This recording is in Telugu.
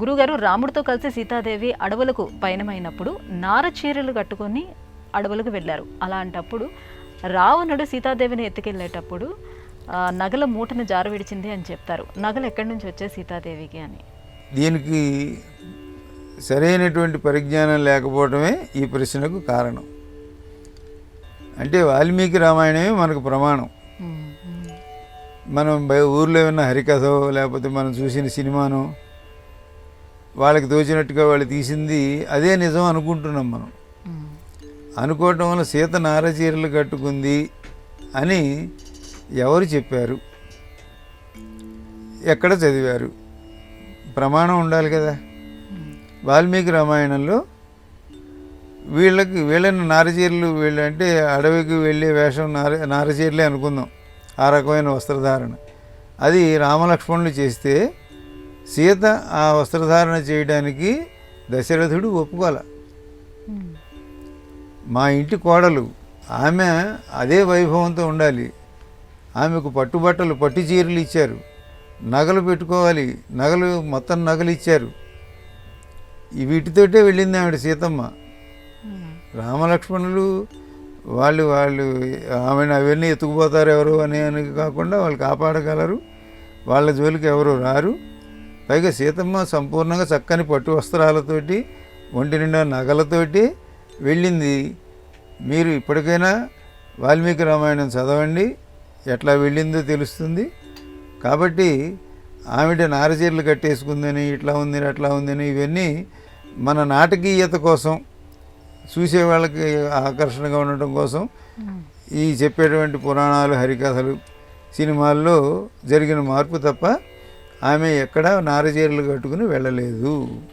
గురుగారు రాముడితో కలిసి సీతాదేవి అడవులకు పయనమైనప్పుడు నార చీరలు కట్టుకొని అడవులకు వెళ్ళారు. అలాంటప్పుడు రావణుడు సీతాదేవిని ఎత్తుకెళ్ళేటప్పుడు నగల మూటను జార విడిచింది అని చెప్తారు. నగలు ఎక్కడి నుంచి వచ్చే సీతాదేవికి అని? దీనికి సరైనటువంటి పరిజ్ఞానం లేకపోవడమే ఈ ప్రశ్నకు కారణం. అంటే వాల్మీకి రామాయణమే మనకు ప్రమాణం. మనం ఊర్లో ఉన్న హరికథో లేకపోతే మనం చూసిన సినిమానో వాళ్ళకి తోచినట్టుగా వాళ్ళు తీసింది అదే నిజం అనుకుంటున్నాం మనం. అనుకోవటం వల్ల సీత నారచీరలు కట్టుకుంది అని ఎవరు చెప్పారు? ఎక్కడ చదివారు? ప్రమాణం ఉండాలి కదా. వాల్మీకి రామాయణంలో వీళ్ళకి వీళ్ళని నారచీరలు వీళ్ళు అంటే అడవికి వెళ్ళే వేషం నార నారచీరలే అనుకుందాం. ఆ రకమైన వస్త్రధారణ. అది రామలక్ష్మణులు చేస్తే సీత ఆ వస్త్రధారణ చేయడానికి దశరథుడు ఒప్పుకోల. మా ఇంటి కోడలు ఆమె అదే వైభవంతో ఉండాలి. ఆమెకు పట్టుబట్టలు పట్టు చీరలు ఇచ్చారు. నగలు పెట్టుకోవాలి. నగలు మొత్తం నగలు ఇచ్చారు. వీటితోటే వెళ్ళింది ఆవిడ సీతమ్మ. రామలక్ష్మణులు వాళ్ళు వాళ్ళు ఆమెను అవన్నీ ఎత్తుకుపోతారు ఎవరు అని అని కాకుండా వాళ్ళు కాపాడగలరు. వాళ్ళ జోలికి ఎవరు రారు. పైగా సీతమ్మ సంపూర్ణంగా చక్కని పట్టు వస్త్రాలతోటి ఒంటి నిండా నగలతోటి వెళ్ళింది. మీరు ఇప్పటికైనా వాల్మీకి రామాయణం చదవండి. ఎట్లా వెళ్ళిందో తెలుస్తుంది. కాబట్టి ఆవిడ నారచీరలు కట్టేసుకుందని ఇట్లా ఉందని అట్లా ఉందని ఇవన్నీ మన నాటకీయత కోసం చూసే వాళ్ళకి ఆకర్షణగా ఉండటం కోసం ఈ చెప్పేటువంటి పురాణాలు హరికథలు సినిమాల్లో జరిగిన మార్పు తప్ప ఆమె ఎక్కడా నారచీరలు కట్టుకుని వెళ్ళలేదు.